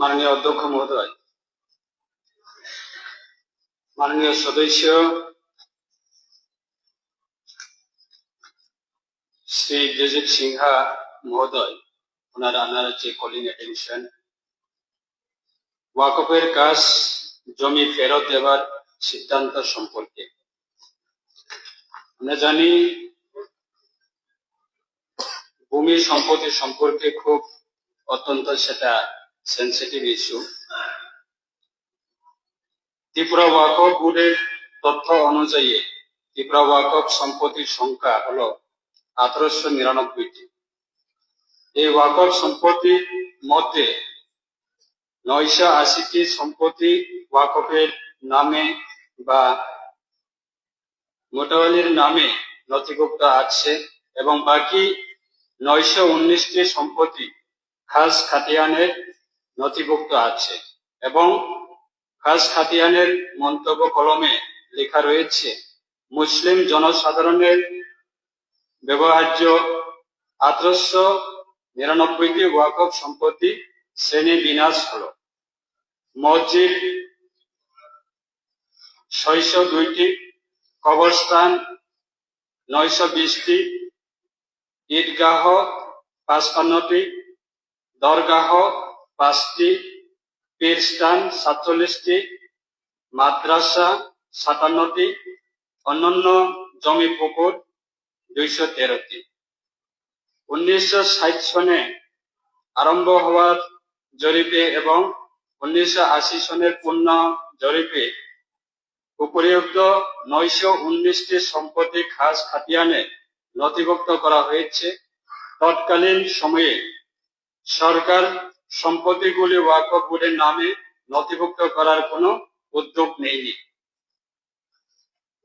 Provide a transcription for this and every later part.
মাননীয় অধ্যক্ষ মহোদয়, মাননীয় সদস্য শ্রী ব্রিজিত সিংহা মহোদয়, ওনারা আপনারা যে কলিং অ্যাটেনশন ওয়াকফের কাজ, জমি ফেরত দেওয়ার সিদ্ধান্ত সম্পর্কে। আমরা জানি, ভূমি সম্পত্তি সম্পর্কে খুব অত্যন্ত সেটা সেন্সিটিভ ইস্যু ত্রিপুরা ওয়াকফ বোর্ডের তথ্য অনুযায়ী ত্রিপুরা ওয়াকফ সম্পত্তির সংখ্যা হল আঠারোশো নিরানব্বইটি। এই ওয়াকফ সম্পত্তির মধ্যে নয়শো আশিটি সম্পত্তি ওয়াকফের নামে বা মোটাওয়ালির নামে নথিভুক্ত আছে এবং বাকি নয়শো উনিশটি সম্পত্তি খাস খাতিয়ানের নথিভুক্ত আছে এবং খাস খাতিয়ানের মন্তব্য কলমে লেখা রয়েছে, মুসলিম জনসাধারণের ব্যবহার্য আঠারোশো নিরানব্বইটি ওয়াকফ সম্পত্তি শ্রেণি বিন্যাস হল। মসজিদ ছয়শো দুইটি, কবরস্থান নয়শো বিশটি, ঈদগাহ পাঁচপান্নটি দরগাহ পাঁচটি, পীরস্থান সাতচল্লিশটি, মাদ্রাসা সাতান্নটি, অন্যান্য জমি পুকুর দুইশো তেরোটি। উনিশশো ষাট সনে আরম্ভ হওয়ার জরিপে এবং উনিশশো আশি সনের পূর্ণ জরিপে উপরিউক্ত নয়শো উনিশটি সম্পত্তি খাস খাতিয়ানে নথিভুক্ত করা হয়েছে। তৎকালীন সময়ে সরকার সম্পত্তিগুলি ওয়াকফ বোর্ডের নামে নথিভুক্ত করার কোনো উদ্যোগ নেয়নি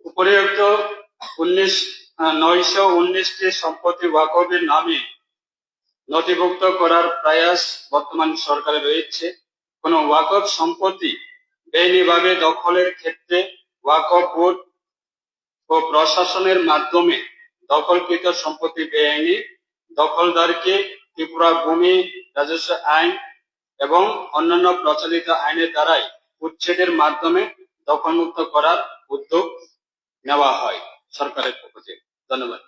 উপরিউক্ত উনিশ নয়শো উনিশটি সম্পত্তি ওয়াকফের নামে নথিভুক্ত করার প্রয়াস বর্তমান সরকারে রয়েছে। কোন ওয়াকফ সম্পত্তি বেআইনিভাবে দখলের ক্ষেত্রে ওয়াকফ বোর্ড ও প্রশাসনের মাধ্যমে দখলকৃত সম্পত্তি বেআইনি দখলদারকে ত্রিপুরা ভূমি রাজস্ব আইন এবং অন্যান্য প্রচলিত আইনের দ্বারাই উচ্ছেদের মাধ্যমে দখলমুক্ত করার উদ্যোগ নেওয়া হয় সরকারের পক্ষ থেকে। ধন্যবাদ।